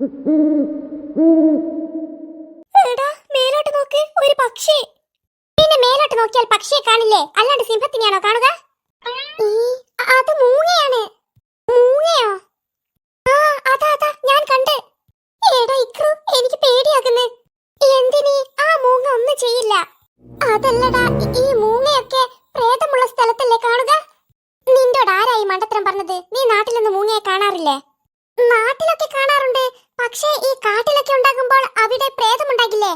മേലോട്ട് നോക്ക് ഒരു പക്ഷി. പിന്നെ മേലോട്ട് നോക്കിയാൽ പക്ഷിയെ കാണില്ലേ? അല്ലാണ്ട് സിംഹത്തിനെയാണോ കാണുക? അത് മൂങ്ങയാണ്. മൂങ്ങയോ? ആ അതാ അതാ ഞാൻ കണ്ട്. എടാ ഇക്രു എനിക്ക് പേടിയാകുന്നു. എന്തിനി ആ മൂങ്ങ ഒന്നും ചെയ്യില്ല? അതല്ലടാ ഈ- മൂങ്ങയൊക്കെ പ്രേതമുള്ള സ്ഥലത്തല്ലേ കാണുക? നിന്റോട് ആരായി മണ്ടത്തരം പറഞ്ഞത്? നീ നാട്ടിലൊന്നും മൂങ്ങയെ കാണാറില്ലേ? നാട്ടിലൊക്കെ കാണാറുണ്ട്. പക്ഷേ ഈ കാട്ടിലൊക്കെ ഉണ്ടാകുമ്പോൾ അവിടെ പ്രേതമുണ്ടാകില്ലേ?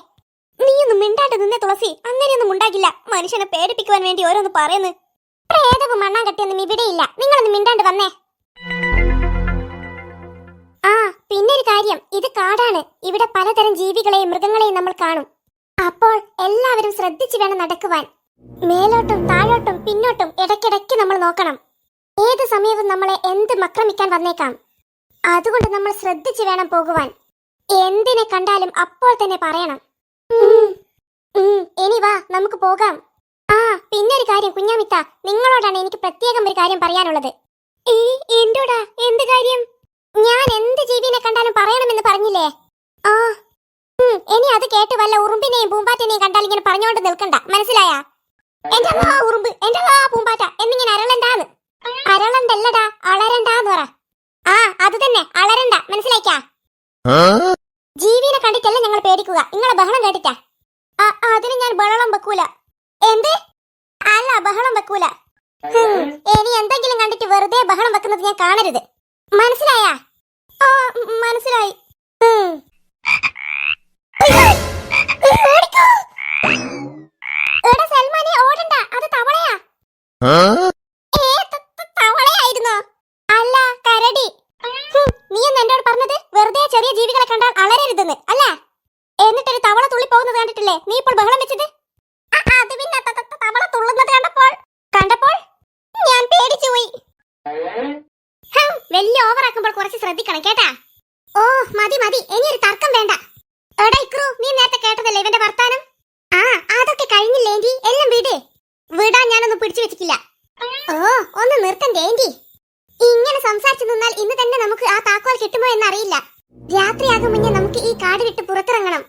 നീയൊന്നും മിണ്ടാണ്ട് നിന്നെ തുളസി. അങ്ങനെയൊന്നും ഉണ്ടാകില്ല. മനുഷ്യനെ പേടിപ്പിക്കുവാൻ വേണ്ടി ഓരോന്ന് പറയുന്നു. പ്രേതവും മണ്ണാങ്കട്ടിയൊന്നും ഇവിടെയില്ല നിങ്ങളൊന്ന് മിണ്ടാണ്ട് വന്നേ. ആ പിന്നൊരു കാര്യം. ഇത് കാടാണ്. ഇവിടെ പലതരം ജീവികളെയും മൃഗങ്ങളെയും നമ്മൾ കാണും. അപ്പോൾ എല്ലാവരും ശ്രദ്ധിച്ചു വേണം നടക്കുവാൻ. മേലോട്ടും താഴോട്ടും പിന്നോട്ടും ഇടയ്ക്കിടയ്ക്ക് നമ്മൾ നോക്കണം. ഏത് സമയവും നമ്മളെ എന്ത് ആക്രമിക്കാൻ വന്നേക്കാം. അതുകൊണ്ട് നമ്മൾ ശ്രദ്ധിച്ചു വേണം പോകുവാൻ. എന്തിനെ കണ്ടാലും അപ്പോൾ തന്നെ പറയണം. ഇനി വാ നമുക്ക് പോകാം. ആ പിന്നെ ഒരു കാര്യം കുഞ്ഞാമിത്ത നിങ്ങളോടാണ് എനിക്ക് പ്രത്യേകം ഒരു കാര്യം പറയാനുള്ളത്. എന്തോടാ? എന്ത് കാര്യം? ഞാൻ എന്ത് ജീവിനെ കണ്ടാലും പറയണമെന്ന് പറഞ്ഞില്ലേ? ആ ഇനി അത് കേട്ട് വല്ല ഉറുമ്പിനെയും പൂമ്പാറ്റനെയും കണ്ടാൽ ഇങ്ങനെ പറഞ്ഞുകൊണ്ട് നിൽക്കണ്ട. മനസ്സിലായാ? എന്റെ ഉറുമ്പ് എന്റെ പൂമ്പാറ്റ എന്നിങ്ങനെ അരളണ്ടാന്ന് അരളണ്ടല്ലടാ അളരണ്ടാന്ന് പറ ആ അത് തന്നെ അളരണ്ട മനസ്സിലാക്കാ ജീവിനെ കണ്ടിട്ടല്ല ഞങ്ങൾ പേടിക്കുക നിങ്ങളെ ബഹളം കേട്ടിട്ടാ ആ, അതിന് ഞാൻ ബഹളം വെക്കൂല. എന്ത്? അല്ല ബഹളം വെക്കൂല. ഇനി എന്തെങ്കിലും കണ്ടിട്ട് വെറുതെ ബഹളം വെക്കുന്നത് ഞാൻ കാണരുത്. മനസ്സിലായാ? ഓ മനസ്സിലായി. ചെറിയ ജീവികളെ കണ്ടാൽ അളരരുതെന്ന് അല്ലേ? എന്നിട്ടൊരു തവള തുള്ളി പോകുന്നത് കണ്ടിട്ടില്ലേ? നീ ഇപ്പോൾ ബഹളം വെച്ചത് ആ, അത് പിന്നെ ത- ത- ത- തവള തുള്ളുന്നത് കണ്ടപ്പോൾ കണ്ടപ്പോൾ ഞാൻ പേടിച്ചു പോയി ഹും, വലിയ ഓവറാക്കുമ്പോൾ കുറച്ച് ശ്രദ്ധിക്കണം കേട്ടാ? ഓ മതി മതി ഇനി ഒരു തർക്കം വേണ്ട. എടാ ഇക്രു നീ നേരത്തെ കേട്ടതല്ലേ ഇവന്റെ വർത്താനം? ആ അതൊക്കെ കഴിഞ്ഞില്ലേ എല്ലാം വിട്. വിടാൻ ഞാനൊന്നും പിടിച്ചു വെച്ചിട്ടില്ല. ഓ ഒന്ന് നിർത്തണ്ടേ ഏന്റി. ഇങ്ങനെ സംസാരിച്ചു നിന്നാൽ ഇന്ന് തന്നെ നമുക്ക് ആ താക്കോൽ കിട്ടുമോ എന്നറിയില്ല. രാത്രിയാകും മുന്നേ നമുക്ക് ഈ കാട് വിട്ട് പുറത്തിറങ്ങണം.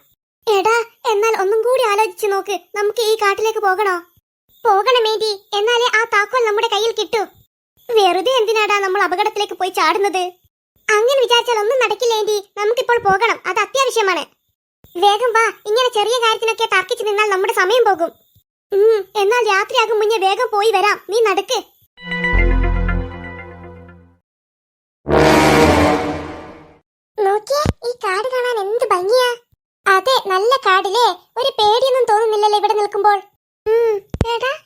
എടാ എന്നാൽ ഒന്നും കൂടി ആലോചിച്ചു നോക്ക് നമുക്ക് ഈ കാട്ടിലേക്ക് പോകണോ? പോകണമേന്റി എന്നാലേ ആ താക്കോൽ നമ്മുടെ കയ്യിൽ കിട്ടൂ. വെറുതെ എന്തിനാടാ നമ്മൾ അപകടത്തിലേക്ക് പോയി ചാടുന്നത്? അങ്ങനെ വിചാരിച്ചാൽ ഒന്നും നടക്കില്ലേന്റി നമുക്കിപ്പോൾ പോകണം. അത് അത്യാവശ്യമാണ്. വേഗം വാ. ഇങ്ങനെ ചെറിയ കാര്യത്തിനൊക്കെ തർക്കിച്ചു നിന്നാൽ നമ്മുടെ സമയം പോകും. എന്നാൽ രാത്രിയാകും മുന്നേ വേഗം പോയി വരാം. നീ നടക്ക്. നോക്കിയേ ഈ കാട് കാണാൻ എന്ത് ഭംഗിയാ? അതെ നല്ല കാടില്ലേ? ഒരു പേടിയൊന്നും തോന്നുന്നില്ലല്ലോ ഇവിടെ നിൽക്കുമ്പോൾ.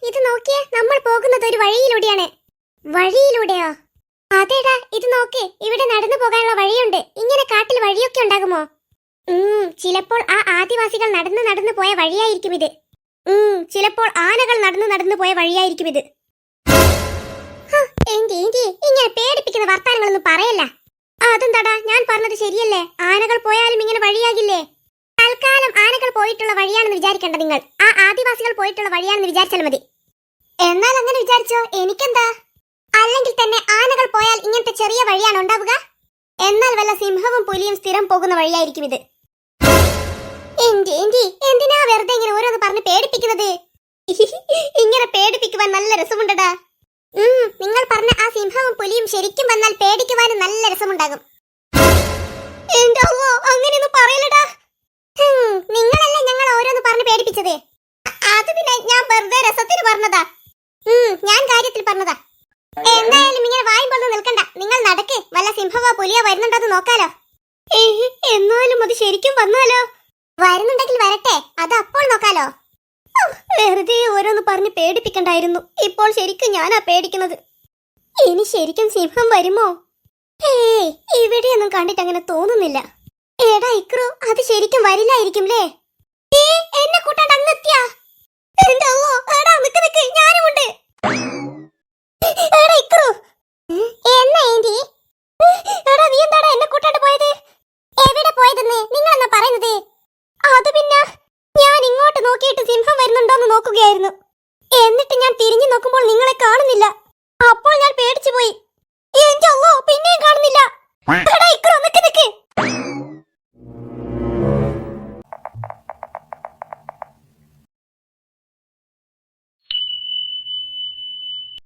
ഇത് നോക്കിയേ നമ്മൾ പോകുന്നത് ഒരു വഴിയിലൂടെയാണ്. വഴിയിലൂടെയോ? അതേടാ ഇത് നോക്ക്. ഇവിടെ നടന്നു പോകാനുള്ള വഴിയുണ്ട്. ഇങ്ങനെ കാട്ടിൽ വഴിയൊക്കെ ഉണ്ടാകുമോ? ഉം, ചിലപ്പോൾ ആ ആദിവാസികൾ നടന്നു നടന്നു പോയ വഴിയായിരിക്കും ഇത്. ഉം, ചിലപ്പോൾ ആനകൾ നടന്നു നടന്നു പോയ വഴിയായിരിക്കും ഇത്. ഇങ്ങനെ പേടിപ്പിക്കുന്ന വർത്താനങ്ങളൊന്നും പറയല്ല. അതെന്താടാ ഞാൻ പറഞ്ഞത് ശരിയല്ലേ? ആനകൾ പോയാലും ഇങ്ങനെ വഴിയാകില്ലേ? തൽക്കാലം ആനകൾ പോയിട്ടുള്ള വഴിയാണെന്ന് വിചാരിക്കേണ്ട നിങ്ങൾ. ആ ആദിവാസികൾ പോയിട്ടുള്ള വഴിയാണെന്ന് വിചാരിച്ചാൽ മതി. എന്നാൽ അങ്ങനെ വിചാരിച്ചോ? എനിക്കെന്താ? അല്ലെങ്കിൽ തന്നെ ആനകൾ പോയാൽ ഇങ്ങനത്തെ ചെറിയ വഴിയാണ് ഉണ്ടാവുക? എന്നാൽ വല്ല സിംഹവും പുലിയും സ്ഥിരം പോകുന്ന വഴിയായിരിക്കും ഇത്. എന്റെ എന്റെ എന്തിനാ വെറുതെ ഇങ്ങനെ ഓരോന്ന് പറഞ്ഞ് പേടിപ്പിക്കുന്നത്? ഇങ്ങനെ പേടിപ്പിക്കുവാൻ നല്ല രസമുണ്ടടാ. ഉം, നിങ്ങൾ പറഞ്ഞ ആ സിംഹവും പുലിയും ശരിക്കും വന്നാൽ പേടിക്കുവാനും നല്ല രസമുണ്ടാകും. എന്റെ അള്ളോ അങ്ങനെയൊന്നും പറയലടാ ഹും, നിങ്ങളല്ലേ ഞങ്ങൾ ഓരോന്ന് പറഞ്ഞ് പേടിപ്പിച്ചത് അത് പിന്നെ ഞാൻ വെറുതെ രസത്തിന് പറഞ്ഞതാ ഉം, ഞാൻ കാര്യത്തിൽ പറഞ്ഞതാ എന്തായാലും ഇങ്ങനെ വായും പോലെ നിൽക്കണ്ട നിങ്ങൾ നടക്ക് വല്ല സിംഹവോ പുലിയോ വരുന്നുണ്ടോ എന്ന് നോക്കാലോ. എന്നാലും അത് ശരിക്കും വന്നാലോ? വരുന്നുണ്ടെങ്കിൽ വരട്ടെ അത് അപ്പോൾ നോക്കാലോ. വെറുതെ ഓരോന്ന് പറഞ്ഞ് പേടിപ്പിക്കണ്ടായിരുന്നു. ഇപ്പോൾ ശരിക്കും ഞാനാ പേടിക്കുന്നത്. ഇനി ശരിക്കും സിംഹം വരുമോ? ഏയ് ഇവിടെയൊന്നും കണ്ടിട്ട് അങ്ങനെ തോന്നുന്നില്ല. എടാ ഇക്രു അത് ശരിക്കും വരില്ലായിരിക്കും ലേ എന്നെ കൂട്ടാണ്ട് അങ്ങെത്തിയാ എന്റെ അള്ളോ എടാ നിക്ക് നോക്കിയിട്ട് സിംഹം വരുന്നുണ്ടോന്ന് നോക്കുകയായിരുന്നു. എന്നിട്ട് ഞാൻ തിരിഞ്ഞു നോക്കുമ്പോൾ നിങ്ങളെ കാണുന്നില്ല. അപ്പോൾ ഞാൻ പേടിച്ചു പോയി എന്റെ അല്ലോ പിന്നെയും കാണുന്നില്ല.